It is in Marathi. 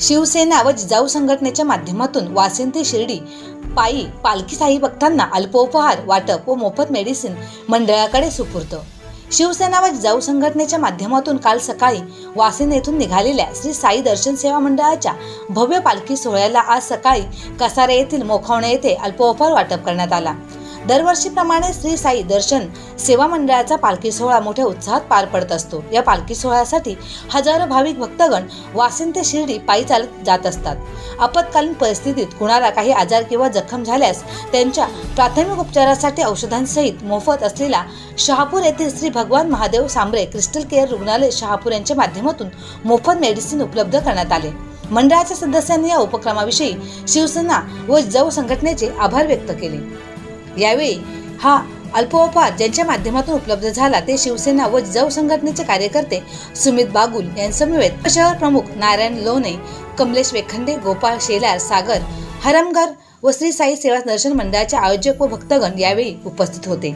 शिवसेना व जिजाऊ संघटनेच्या माध्यमातून वासिन ते शिर्डी पायी पालखी साई भक्तांना अल्पोपहार वाटप व मोफत मेडिसिन मंडळाकडे सुपूर्त शिवसेना व जिजाऊ संघटनेच्या माध्यमातून काल सकाळी वासिन येथून निघालेल्या श्री साई दर्शन सेवा मंडळाच्या भव्य पालखी सोहळ्याला आज सकाळी कसारे येथील मोखावणे येथे अल्पोपहार वाटप करण्यात आला. दरवर्षीप्रमाणे श्री साई दर्शन सेवा मंडळाचा पालखी सोहळा मोठ्या उत्साहात पार पडत असतो. या पालखी सोहळ्यासाठी हजारो भाविक भक्तगण वासिन ते शिर्डी पायी चालत जात असतात. आपत्कालीन परिस्थितीत कुणाला काही आजार किंवा जखम झाल्यास त्यांच्या प्राथमिक उपचारासाठी औषधांसहित मोफत असलेला शहापूर येथील श्री भगवान महादेव सांबरे क्रिस्टल केअर रुग्णालय शहापूर यांच्या माध्यमातून मोफत मेडिसिन उपलब्ध करण्यात आले. मंडळाच्या सदस्यांनी या उपक्रमाविषयी शिवसेना व जव संघटनेचे आभार व्यक्त केले. यावेळी हा अल्पोपहार ज्यांच्या माध्यमातून उपलब्ध झाला ते शिवसेना व जव संघटनेचे कार्यकर्ते सुमित बागुल यांसमवेत. शहर प्रमुख नारायण लोणे कमलेश वेखंडे गोपाळ शेलार सागर हरमगर व श्री साई सेवा दर्शन मंडळाचे आयोजक व भक्तगण यावेळी उपस्थित होते.